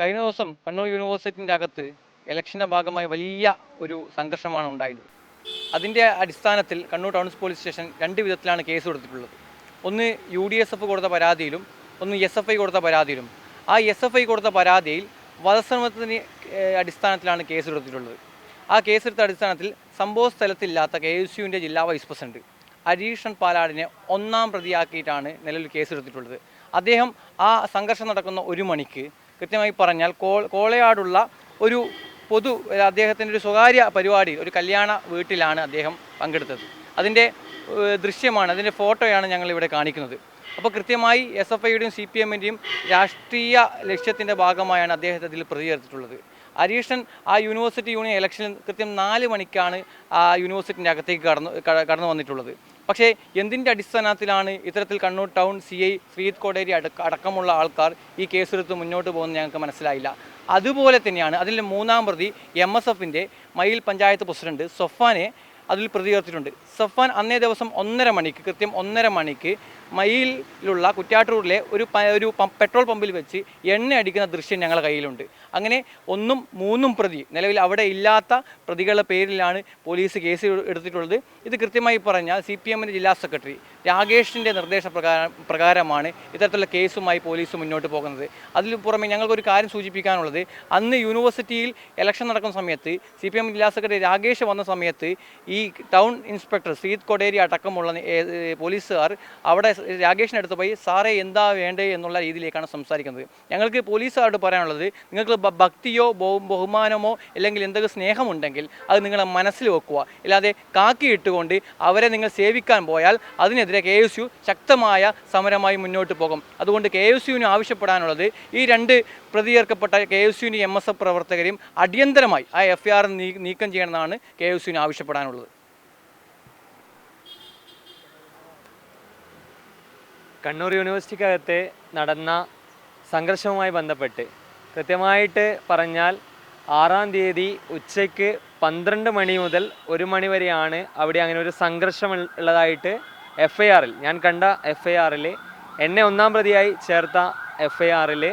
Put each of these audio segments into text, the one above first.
കഴിഞ്ഞ ദിവസം കണ്ണൂർ യൂണിവേഴ്സിറ്റിന്റെ അകത്ത് ഇലക്ഷന്റെ ഭാഗമായി വലിയ ഒരു സംഘർഷമാണ് ഉണ്ടായത്. അതിന്റെ അടിസ്ഥാനത്തിൽ കണ്ണൂർ ടൗൺസ് പോലീസ് സ്റ്റേഷൻ രണ്ട് വിധത്തിലാണ് കേസ് കൊടുത്തിട്ടുള്ളത്. ഒന്ന് യു ഡി എസ് എഫ് കൊടുത്ത പരാതിയിലും ഒന്ന് എസ് എഫ് ഐ കൊടുത്ത പരാതിയിലും. ആ എസ് എഫ് ഐ കൊടുത്ത പരാതിയിൽ വധശ്രമത്തിന് അടിസ്ഥാനത്തിലാണ് കേസ് എടുത്തിട്ടുള്ളത് ആ കേസെടുത്ത അടിസ്ഥാനത്തിൽ സംഭവ സ്ഥലത്തില്ലാത്ത കെ എസ് യുവിന്റെ ജില്ലാ വൈസ് പ്രസിഡന്റ് അരീഷൻ പാലാടിനെ ഒന്നാം പ്രതിയാക്കിയിട്ടാണ് നിലവിൽ കേസെടുത്തിട്ടുള്ളത് അദ്ദേഹം ആ സംഘർഷം നടക്കുന്ന ഒരു മണിക്ക് കൃത്യമായി പറഞ്ഞാൽ കോ കോളയാടുള്ള ഒരു പൊതു അദ്ദേഹത്തിന്റെ ഒരു സ്വകാര്യ പരിപാടിയിൽ ഒരു കല്യാണ വീട്ടിലാണ് അദ്ദേഹം പങ്കെടുത്തത്. അതിന്റെ ദൃശ്യമാണ് അതിന്റെ ഫോട്ടോയാണ് ഞങ്ങളിവിടെ കാണിക്കുന്നത്. അപ്പോൾ കൃത്യമായി എസ് എഫ് ഐയുടെയും സി പി എമ്മിന്റെയും രാഷ്ട്രീയ ലക്ഷ്യത്തിന്റെ ഭാഗമായാണ് അദ്ദേഹത്തെ ഇതിൽ പ്രതികരിച്ചിട്ടുള്ളത് ഹരീഷൻ ആ യൂണിവേഴ്സിറ്റി യൂണിയൻ ഇലക്ഷനിൽ കൃത്യം നാല് മണിക്കാണ് ആ യൂണിവേഴ്സിറ്റിന്റെ അകത്തേക്ക് കടന്നു കടന്നു വന്നിട്ടുള്ളത്. പക്ഷേ എന്തിന്റെ അടിസ്ഥാനത്തിലാണ് ഇത്തരത്തിൽ Kannur town C I Sreeth Koderi അടക്ക അടക്കമുള്ള ആൾക്കാർ ഈ കേസെടുത്ത് മുന്നോട്ട് പോകുന്നത് ഞങ്ങൾക്ക് മനസ്സിലായില്ല. അതുപോലെ തന്നെയാണ് അതിൽ മൂന്നാം പ്രതി എം എസ് എഫിന്റെ മയിൽ പഞ്ചായത്ത് പ്രസിഡന്റ് സൊഫാനെ അതിൽ പ്രതി ചേർത്തിട്ടുണ്ട്. സഫാൻ അന്നേ ദിവസം ഒന്നര മണിക്ക് കൃത്യം ഒന്നര മണിക്ക് മയിലുള്ള കുറ്റ്യാട്ടൂരിലെ ഒരു ഒരു പെട്രോൾ പമ്പിൽ വെച്ച് എണ്ണ അടിക്കുന്ന ദൃശ്യം ഞങ്ങളുടെ കയ്യിലുണ്ട്. അങ്ങനെ ഒന്നും മൂന്നും പ്രതി നിലവിൽ അവിടെ ഇല്ലാത്ത പ്രതികളുടെ പേരിലാണ് പോലീസ് കേസ് എടുത്തിട്ടുള്ളത്. ഇത് കൃത്യമായി പറഞ്ഞാൽ സി പി എമ്മിന്റെ ജില്ലാ സെക്രട്ടറി രാകേഷിന്റെ നിർദ്ദേശപ്രകാരം പ്രകാരമാണ് ഇത്തരത്തിലുള്ള കേസുമായി പോലീസ് മുന്നോട്ട് പോകുന്നത്. അതിൽ പുറമെ ഞങ്ങൾക്കൊരു കാര്യം സൂചിപ്പിക്കാനുള്ളത് അന്ന് യൂണിവേഴ്സിറ്റിയിൽ ഇലക്ഷൻ നടക്കുന്ന സമയത്ത് സി പി എം ജില്ലാ സെക്രട്ടറി രാകേഷ് വന്ന സമയത്ത് ഈ ടൗൺ ഇൻസ്പെക്ടർ ശ്രീത് കൊടേരി അടക്കമുള്ള പോലീസുകാർ അവിടെ രാകേഷിന്റെ അടുത്ത് പോയി സാറേ എന്താ വേണ്ടേ? എന്നുള്ള രീതിയിലേക്കാണ് സംസാരിക്കുന്നത്. ഞങ്ങൾക്ക് പോലീസുകാരോട് പറയാനുള്ളത് നിങ്ങൾക്ക് ഭക്തിയോ ബഹു- ബഹുമാനമോ അല്ലെങ്കിൽ എന്തെങ്കിലും സ്നേഹമുണ്ടെങ്കിൽ അത് നിങ്ങളെ മനസ്സിൽ വെക്കുക. അല്ലാതെ കാക്കി ഇട്ടുകൊണ്ട് അവരെ നിങ്ങൾ സേവിക്കാൻ പോയാൽ അതിനെതിരെ കെ എസ് യു ശക്തമായ സമരമായി മുന്നോട്ട് പോകും. അതുകൊണ്ട് കെ എസ് യുവിന് ആവശ്യപ്പെടാനുള്ളത് ഈ രണ്ട് പ്രതിചേർക്കപ്പെട്ട കെ എസ് യുവിന്റെ എം എസ് എഫ് പ്രവർത്തകരെയും അടിയന്തരമായി ആ എഫ് ആർ നീക്കം ചെയ്യണമെന്നാണ് കെ എസ് യുവിന് ആവശ്യപ്പെടാനുള്ളത്. കണ്ണൂർ യൂണിവേഴ്സിറ്റിക്കകത്ത് നടന്ന സംഘർഷവുമായി ബന്ധപ്പെട്ട് കൃത്യമായിട്ട് പറഞ്ഞാൽ ആറാം തീയതി ഉച്ചയ്ക്ക് പന്ത്രണ്ട് മണി മുതൽ ഒരു മണി വരെയാണ് അവിടെ അങ്ങനെ ഒരു സംഘർഷം ഉള്ളതായിട്ട് എഫ് ഐ ആറിൽ ഞാൻ കണ്ട എഫ് ഐ ആറിൽ എന്നെ ഒന്നാം പ്രതിയായി ചേർത്ത എഫ് ഐ ആറിൽ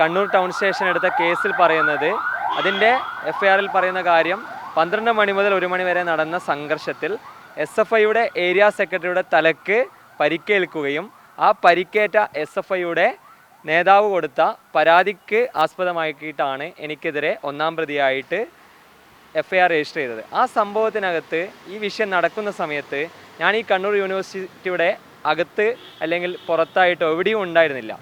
കണ്ണൂർ ടൗൺ സ്റ്റേഷൻ എടുത്ത കേസിൽ പറയുന്നത് അതിന്റെ എഫ് ഐ ആറിൽ പറയുന്ന കാര്യം പന്ത്രണ്ട് മണി മുതൽ ഒരു മണി വരെ നടന്ന സംഘർഷത്തിൽ എസ് എഫ് ഐയുടെ ഏരിയ സെക്രട്ടറിയുടെ തലക്ക് പരിക്കേൽക്കുകയും ആ പരിക്കേറ്റ എസ് എഫ് ഐയുടെ നേതാവ് കൊടുത്ത പരാതിക്ക് ആസ്പദമാക്കിയിട്ടാണ് എനിക്കെതിരെ ഒന്നാം പ്രതിയായിട്ട് എഫ് ഐ ആർ രജിസ്റ്റർ ചെയ്തത്. ആ സംഭവത്തിനകത്ത് ഈ വിഷയം നടക്കുന്ന സമയത്ത് ഞാൻ ഈ കണ്ണൂർ യൂണിവേഴ്സിറ്റിയുടെ അകത്ത് അല്ലെങ്കിൽ പുറത്തായിട്ടോ എവിടെയും ഉണ്ടായിരുന്നില്ല.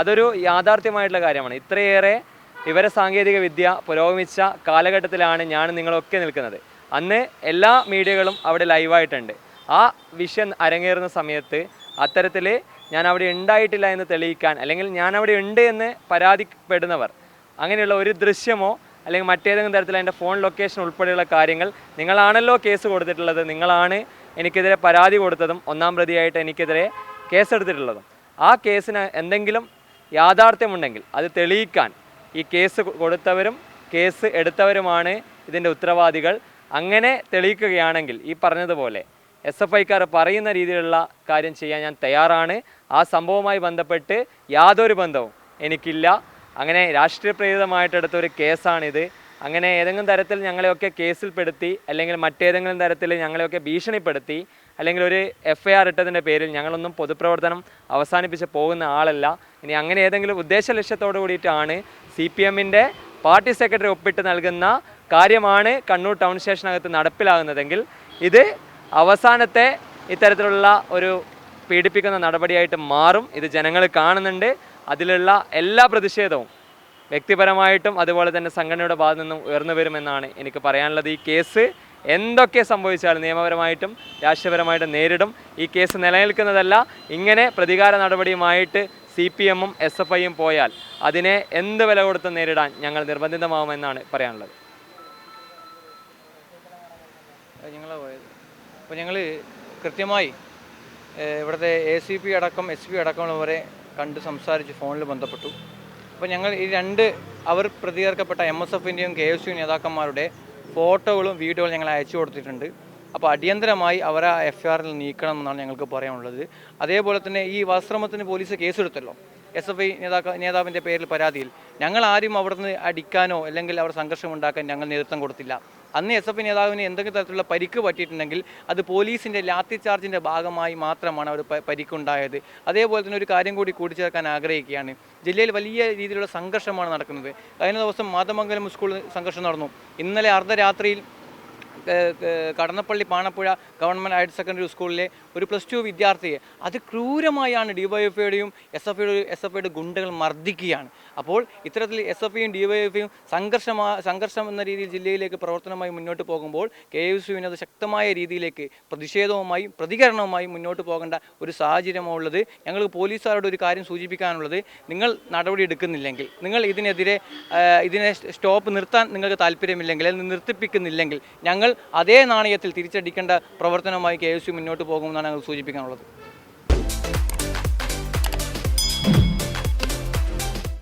അതൊരു യാഥാർത്ഥ്യമായിട്ടുള്ള കാര്യമാണ്. ഇത്രയേറെ വിവര സാങ്കേതിക വിദ്യ പുരോഗമിച്ച കാലഘട്ടത്തിലാണ് ഞാൻ നിങ്ങളൊക്കെ നിൽക്കുന്നത്. അന്ന് എല്ലാ മീഡിയകളും അവിടെ ലൈവായിട്ടുണ്ട്. ആ വിഷയം അരങ്ങേറുന്ന സമയത്ത് അത്തരത്തിൽ ഞാൻ അവിടെ ഉണ്ടായിട്ടില്ല എന്ന് തെളിയിക്കാൻ അല്ലെങ്കിൽ ഞാൻ അവിടെ ഉണ്ട് എന്ന് പരാതിപ്പെടുന്നവർ അങ്ങനെയുള്ള ഒരു ദൃശ്യമോ അല്ലെങ്കിൽ മറ്റേതെങ്കിലും തരത്തിൽ എന്റെ ഫോൺ ലൊക്കേഷൻ ഉൾപ്പെടെയുള്ള കാര്യങ്ങൾ നിങ്ങളാണല്ലോ കേസ് കൊടുത്തിട്ടുള്ളത് നിങ്ങളാണ് എനിക്കെതിരെ പരാതി കൊടുത്തതും ഒന്നാം പ്രതിയായിട്ട് എനിക്കെതിരെ കേസെടുത്തിട്ടുള്ളതും. ആ കേസിന് എന്തെങ്കിലും യാഥാർത്ഥ്യമുണ്ടെങ്കിൽ അത് തെളിയിക്കാൻ ഈ കേസ് കൊടുത്തവരും കേസ് എടുത്തവരുമാണ് ഇതിന്റെ ഉത്തരവാദികൾ. അങ്ങനെ തെളിയിക്കുകയാണെങ്കിൽ ഈ പറഞ്ഞതുപോലെ എസ് എഫ് ഐക്കാർ പറയുന്ന രീതിയിലുള്ള കാര്യം ചെയ്യാൻ ഞാൻ തയ്യാറാണ്. ആ സംഭവവുമായി ബന്ധപ്പെട്ട് യാതൊരു ബന്ധവും എനിക്കില്ല. അങ്ങനെ രാഷ്ട്രീയ പ്രേരിതമായിട്ടെടുത്ത ഒരു കേസാണിത്. അങ്ങനെ ഏതെങ്കിലും തരത്തിൽ ഞങ്ങളെയൊക്കെ കേസിൽപ്പെടുത്തി അല്ലെങ്കിൽ മറ്റേതെങ്കിലും തരത്തിൽ ഞങ്ങളെയൊക്കെ ഭീഷണിപ്പെടുത്തി അല്ലെങ്കിൽ ഒരു എഫ് ഐ ആർ ഇട്ടതിന്റെ പേരിൽ ഞങ്ങളൊന്നും പൊതുപ്രവർത്തനം അവസാനിപ്പിച്ച് പോകുന്ന ആളല്ല. ഇനി അങ്ങനെ ഏതെങ്കിലും ഉദ്ദേശ ലക്ഷ്യത്തോടു കൂടിയിട്ടാണ് സി പി എമ്മിന്റെ പാർട്ടി സെക്രട്ടറി ഒപ്പിട്ട് നൽകുന്ന കാര്യമാണ് കണ്ണൂർ ടൗൺ സ്റ്റേഷനകത്ത് നടപ്പിലാകുന്നതെങ്കിൽ ഇത് അവസാനത്തെ ഇത്തരത്തിലുള്ള ഒരു പീഡിപ്പിക്കുന്ന നടപടിയായിട്ട് മാറും. ഇത് ജനങ്ങൾ കാണുന്നുണ്ട്. അതിലുള്ള എല്ലാ പ്രതിഷേധവും വ്യക്തിപരമായിട്ടും അതുപോലെ തന്നെ സംഘടനയുടെ ഭാഗത്തു നിന്നും ഉയർന്നു വരുമെന്നാണ് എനിക്ക് പറയാനുള്ളത്. ഈ കേസ് എന്തൊക്കെ സംഭവിച്ചാലും നിയമപരമായിട്ടും രാഷ്ട്രീയപരമായിട്ടും നേരിടും. ഈ കേസ് നിലനിൽക്കുന്നതല്ല. ഇങ്ങനെ പ്രതികാര നടപടിയുമായിട്ട് സി പി എമ്മും എസ് എഫ് ഐയും പോയാൽ അതിനെ എന്ത് വില കൊടുത്ത് നേരിടാൻ ഞങ്ങൾ നിർബന്ധിതമാവുമെന്നാണ് പറയാനുള്ളത്. അപ്പോൾ ഞങ്ങൾ കൃത്യമായി ഇവിടുത്തെ എ സി പി അടക്കം എസ് പി അടക്കമുള്ളവരെ കണ്ട് സംസാരിച്ച് ഫോണിൽ ബന്ധപ്പെട്ടു. അപ്പോൾ ഞങ്ങൾ ഈ രണ്ട് അവർ പ്രതികർക്കപ്പെട്ട എം എസ് എഫിന്റെയും കെ എസ് യു നേതാക്കന്മാരുടെ ഫോട്ടോകളും വീഡിയോകളും ഞങ്ങൾ അയച്ചു കൊടുത്തിട്ടുണ്ട്. അപ്പോൾ അടിയന്തരമായി അവരെ എഫ് ആറിൽ നീക്കണം എന്നാണ് ഞങ്ങൾക്ക് പറയാനുള്ളത്. അതേപോലെ തന്നെ ഈ വസ്ത്രമത്തിന് പോലീസ് കേസെടുത്തല്ലോ. എസ് എഫ് ഐ നേതാക്ക നേതാവിന്റെ പേരിൽ പരാതിയിൽ ഞങ്ങൾ ആരും അവിടുന്ന് അടിക്കാനോ അല്ലെങ്കിൽ അവർ സംഘർഷം ഉണ്ടാക്കാൻ ഞങ്ങൾ നേതൃത്വം കൊടുത്തില്ല. അന്ന് എസ് എഫ് നേതാവിന് എന്തെങ്കിലും തരത്തിലുള്ള പരിക്ക് പറ്റിയിട്ടുണ്ടെങ്കിൽ അത് പോലീസിന്റെ ലാത്തി ചാർജിന്റെ ഭാഗമായി മാത്രമാണ് അവർ പരിക്കുണ്ടായത്. അതേപോലെ തന്നെ ഒരു കാര്യം കൂടി കൂട്ടിച്ചേർക്കാൻ ആഗ്രഹിക്കുകയാണ്. ജില്ലയിൽ വലിയ രീതിയിലുള്ള സംഘർഷമാണ് നടക്കുന്നത്. കഴിഞ്ഞ ദിവസം മാതമംഗലം സ്കൂളിൽ സംഘർഷം നടന്നു. ഇന്നലെ അർദ്ധരാത്രിയിൽ Kadannappally Panappuzha government higher secondary സ്കൂളിലെ ഒരു പ്ലസ് ടു വിദ്യാർത്ഥിയെ അത് ക്രൂരമായാണ് ഡിവൈഎഫ്ഐയുടെയും എസ് എഫ് എസ് എഫ് ഐയുടെ ഗുണ്ടകൾ മർദ്ദിക്കുകയാണ്. അപ്പോൾ ഇത്തരത്തിൽ എസ് എഫ് ഐയും ഡിവൈഎഫ്ഐയും സംഘർഷമാ സംഘർഷം എന്ന രീതിയിൽ ജില്ലയിലേക്ക് പ്രവർത്തനമായി മുന്നോട്ട് പോകുമ്പോൾ കെ എസ് യുവിന് അത് ശക്തമായ രീതിയിലേക്ക് പ്രതിഷേധവുമായും പ്രതികരണവുമായും മുന്നോട്ട് പോകേണ്ട ഒരു സാഹചര്യമുള്ളത് ഞങ്ങൾ പോലീസുകാരോട് ഒരു കാര്യം സൂചിപ്പിക്കാനുള്ളത്. നിങ്ങൾ നടപടി എടുക്കുന്നില്ലെങ്കിൽ നിങ്ങൾ ഇതിനെതിരെ ഇതിനെ സ്റ്റോപ്പ് നിർത്താൻ നിങ്ങൾക്ക് താല്പര്യമില്ലെങ്കിൽ അല്ലെങ്കിൽ നിർത്തിപ്പിക്കുന്നില്ലെങ്കിൽ ഞങ്ങൾ അതേ നാണയത്തിൽ തിരിച്ചടിക്കേണ്ട പ്രവർത്തനമായി കെ എസ് യു മുന്നോട്ട് പോകുമെന്നാണ് ഞങ്ങൾ സൂചിപ്പിക്കാനുള്ളത്.